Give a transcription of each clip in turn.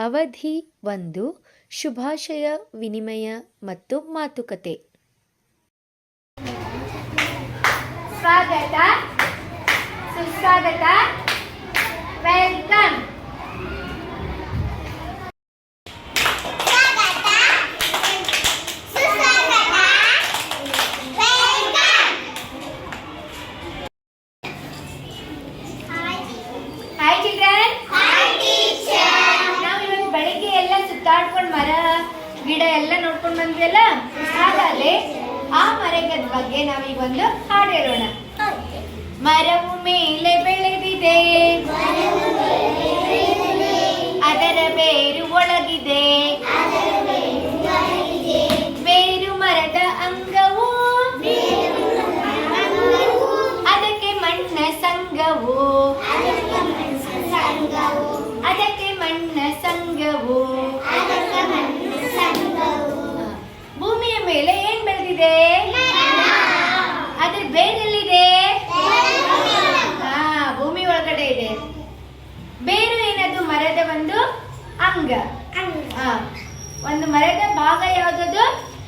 ಅವಧಿ ಒಂದು ಶುಭಾಶಯ ವಿನಿಮಯ ಮತ್ತು ಮಾತುಕತೆ. ಸ್ವಾಗತ. ಸುಸ್ವಾಗತ. ಗಿಡ ಎಲ್ಲ ನೋಡ್ಕೊಂಡು ಬಂದ್ವಿಯಲ್ಲ ಹಾಗಾದ್ರೆ ಆ ಮರದ ಬಗ್ಗೆ ನಾವೀಗೊಂದು ಹಾಡು ಹೇಳೋಣ. ಮರವು ಮೇಲೆ ಬೆಳೆದಿದೆ. ಅದರ ಬೇರು ಒಳಗಿದೆ. ಬೇರು ಮರದ ಅಂಗವು. ಅದಕ್ಕೆ ಮಣ್ಣ ಸಂಘವು. ಅದಕ್ಕೆ ಮಣ್ಣ ಸಂಗವು ಮರದ ಒಂದು ಅಂಗ. ಒಂದು ಮರದ ಭಾಗ ಯಾವುದದು?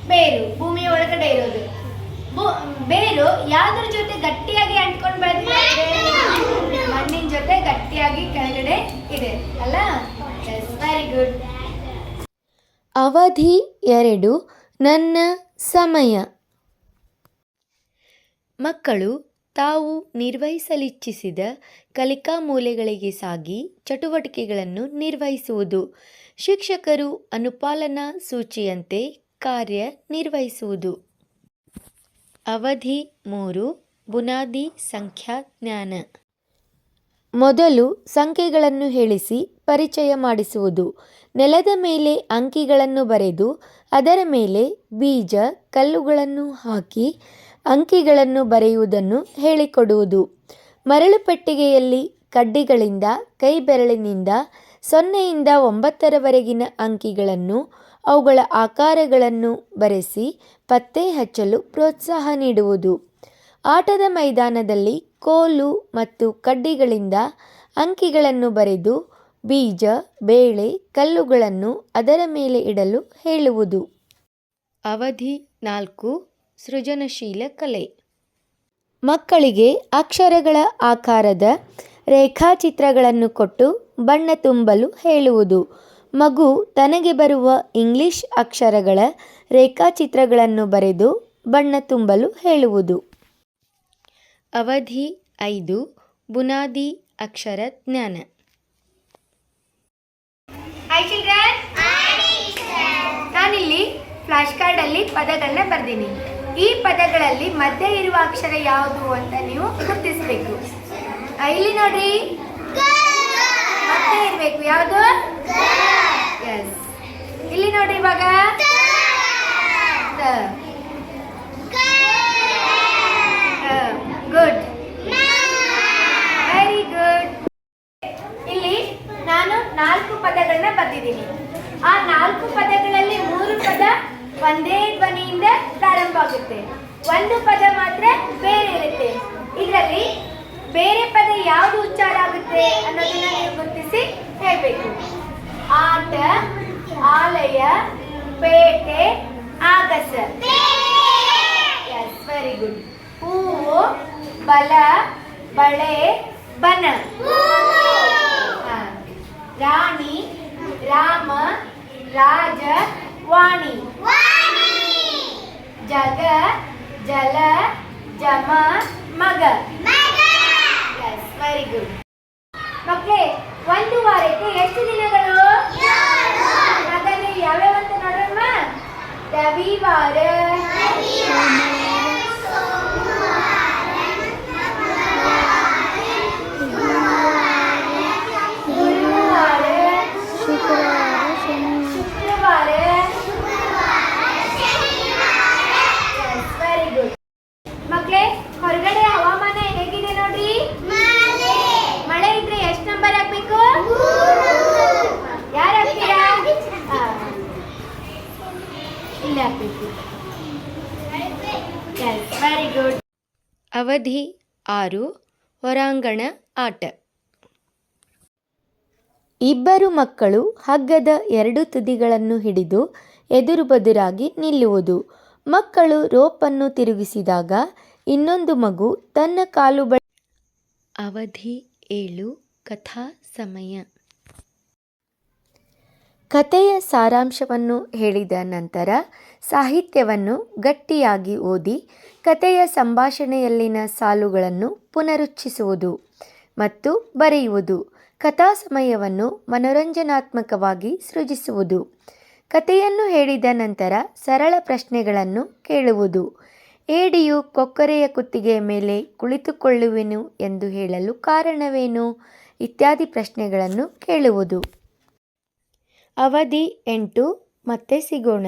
ಬೇರು. ಭೂಮಿಯ ಒಳಗಡೆ ಇರೋದು. ಬೇರು ಯಾವ್ದ್ರ ಜೊತೆ ಗಟ್ಟಿಯಾಗಿ ಅಂಟ್ಕೊಂಡು ಬೆಳೆದ್ರೆ ಮಣ್ಣಿನ ಜೊತೆ ಗಟ್ಟಿಯಾಗಿ ಕೆಳಗಡೆ ಇದೆ. ಅಲ್ಲ? ವೆರಿ ಗುಡ್ ಅವಧಿ ಎರಡು. ನನ್ನ ಸಮಯ. ಮಕ್ಕಳು ತಾವು ನಿರ್ವಹಿಸಲಿಚ್ಛಿಸಿದ ಕಲಿಕಾ ಮೂಲೆಗಳಿಗೆ ಸಾಗಿ ಚಟುವಟಿಕೆಗಳನ್ನು ನಿರ್ವಹಿಸುವುದು. ಶಿಕ್ಷಕರು ಅನುಪಾಲನಾ ಸೂಚಿಯಂತೆ ಕಾರ್ಯ ನಿರ್ವಹಿಸುವುದು. ಅವಧಿ ಮೂರು, ಬುನಾದಿ ಸಂಖ್ಯಾಜ್ಞಾನ ಮೊದಲು ಸಂಖ್ಯೆಗಳನ್ನು ಹೇಳಿಸಿ ಪರಿಚಯ ಮಾಡಿಸುವುದು. ನೆಲದ ಮೇಲೆ ಅಂಕಿಗಳನ್ನು ಬರೆದು ಅದರ ಮೇಲೆ ಬೀಜ, ಕಲ್ಲುಗಳನ್ನು ಹಾಕಿ ಅಂಕಿಗಳನ್ನು ಬರೆಯುವುದನ್ನು ಹೇಳಿಕೊಡುವುದು. ಮರಳು ಪೆಟ್ಟಿಗೆಯಲ್ಲಿ ಕಡ್ಡಿಗಳಿಂದ, ಕೈ ಬೆರಳಿನಿಂದ, ಸೊನ್ನೆಯಿಂದ ಒಂಬತ್ತರವರೆಗಿನ ಅಂಕಿಗಳನ್ನು, ಅವುಗಳ ಆಕಾರಗಳನ್ನು ಬರೆಸಿ ಪತ್ತೆ ಹಚ್ಚಲು ಪ್ರೋತ್ಸಾಹ ನೀಡುವುದು. ಆಟದ ಮೈದಾನದಲ್ಲಿ ಕೋಲು ಮತ್ತು ಕಡ್ಡಿಗಳಿಂದ ಅಂಕಿಗಳನ್ನು ಬರೆದು ಬೀಜ, ಬೇಳೆ, ಕಲ್ಲುಗಳನ್ನು ಅದರ ಮೇಲೆ ಇಡಲು ಹೇಳುವುದು. ಅವಧಿ ನಾಲ್ಕು. ಸೃಜನಶೀಲ ಕಲೆ. ಮಕ್ಕಳಿಗೆ ಅಕ್ಷರಗಳ ಆಕಾರದ ರೇಖಾಚಿತ್ರಗಳನ್ನು ಕೊಟ್ಟು ಬಣ್ಣ ತುಂಬಲು ಹೇಳುವುದು. ಮಗು ತನಗೆ ಬರುವ ಇಂಗ್ಲಿಷ್ ಅಕ್ಷರಗಳ ರೇಖಾಚಿತ್ರಗಳನ್ನು ಬರೆದು ಬಣ್ಣ ತುಂಬಲು ಹೇಳುವುದು. ಅವಧಿ ಐದು ಬುನಾದಿ ಅಕ್ಷರ ಜ್ಞಾನ. ನಾನಿಲ್ಲಿ ಫ್ಲಾಶ್ ಕಾರ್ಡಲ್ಲಿ ಪದಗಳನ್ನ ಬರ್ದೀನಿ. ಈ ಪದಗಳಲ್ಲಿ ಮಧ್ಯೆ ಇರುವ ಅಕ್ಷರ ಯಾವುದು ಅಂತ ನೀವು ಗುರುತಿಸಬೇಕು. ಇಲ್ಲಿ ನೋಡ್ರಿ ಮತ್ತೆ ಇರಬೇಕು. ಯಾವುದು? ಎಸ್ ಇಲ್ಲಿ ನೋಡ್ರಿ ಇವಾಗ. ಗುಡ್ ವೆರಿ ಗುಡ್ ಇಲ್ಲಿ ನಾನು ನಾಲ್ಕು ಪದಗಳನ್ನ ಬರೆದಿದ್ದೀನಿ. ಆ ನಾಲ್ಕು ಪದಗಳಲ್ಲಿ ಮೂರು ಪದ ಒಂದೇ ಒಂದು ಪದ ಮಾತ್ರ ಬೇರೆ ಇರುತ್ತೆ. ಇದರಲ್ಲಿ ಬೇರೆ ಪದ ಯಾವುದು ಉಚ್ಚಾರ ಆಗುತ್ತೆ ಅನ್ನೋದನ್ನ ನೀವು ಗುರುತಿಸಿ ಹೇಳಬೇಕು. ಆಟ ಆಲಯ ಪೇಟೆ ಆಗಸ. ಎಸ್ ವೆರಿ ಗುಡ್ ಹೂವು ಬಲ ಬಳೆ ಬನ. ಹಾ. ರಾಣಿ ರಾಮ ರಾಜ ವಾಣಿ. ಜಗ ಜಲ ಜಮ ಮಗ. ವೆರಿ ಗುಡ್ ಮಕ್ಕಳೇ ಒಂದು ವಾರಕ್ಕೆ ಎಷ್ಟು ದಿನಗಳು? ಹಾಗಾದ್ರೆ ಯಾವ್ಯಾವ ಅಂತ ನೋಡೋಣ ರವಿವಾರ. ಅವಧಿ ಆರು, ಹೊರಾಂಗಣ ಆಟ. ಇಬ್ಬರು ಮಕ್ಕಳು ಹಗ್ಗದ ಎರಡು ತುದಿಗಳನ್ನು ಹಿಡಿದು ಎದುರು ಬದುರಾಗಿ ನಿಲ್ಲುವುದು. ಮಕ್ಕಳು ರೋಪನ್ನು ತಿರುಗಿಸಿದಾಗ ಇನ್ನೊಂದು ಮಗು ತನ್ನ ಕಾಲು ಬಳಿ ಅವಧಿ ಏಳು, ಕಥಾ ಸಮಯ. ಕಥೆಯ ಸಾರಾಂಶವನ್ನು ಹೇಳಿದ ನಂತರ ಸಾಹಿತ್ಯವನ್ನು ಗಟ್ಟಿಯಾಗಿ ಓದಿ ಕಥೆಯ ಸಂಭಾಷಣೆಯಲ್ಲಿನ ಸಾಲುಗಳನ್ನು ಪುನರುಚ್ಚಿಸುವುದು ಮತ್ತು ಬರೆಯುವುದು, ಕಥಾ ಸಮಯವನ್ನು ಮನೋರಂಜನಾತ್ಮಕವಾಗಿ ಸೃಜಿಸುವುದು, ಕಥೆಯನ್ನು ಹೇಳಿದ ನಂತರ ಸರಳ ಪ್ರಶ್ನೆಗಳನ್ನು ಕೇಳುವುದು, ಏಡಿಯು ಕೊಕ್ಕರೆಯ ಕುತ್ತಿಗೆಯ ಮೇಲೆ ಕುಳಿತುಕೊಳ್ಳುವೆನು ಎಂದು ಹೇಳಲು ಕಾರಣವೇನು ಇತ್ಯಾದಿ ಪ್ರಶ್ನೆಗಳನ್ನು ಕೇಳುವುದು. ಅವಧಿ ಎಂಟು ಮತ್ತೆ ಸಿಗೋಣ.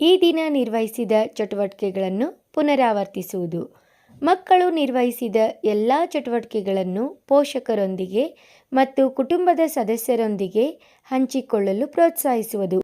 ಈ ದಿನ ನಿರ್ವಹಿಸಿದ ಚಟುವಟಿಕೆಗಳನ್ನು ಪುನರಾವರ್ತಿಸುವುದು. ಮಕ್ಕಳು ನಿರ್ವಹಿಸಿದ ಎಲ್ಲ ಚಟುವಟಿಕೆಗಳನ್ನು ಪೋಷಕರೊಂದಿಗೆ ಮತ್ತು ಕುಟುಂಬದ ಸದಸ್ಯರೊಂದಿಗೆ ಹಂಚಿಕೊಳ್ಳಲು ಪ್ರೋತ್ಸಾಹಿಸುವುದು.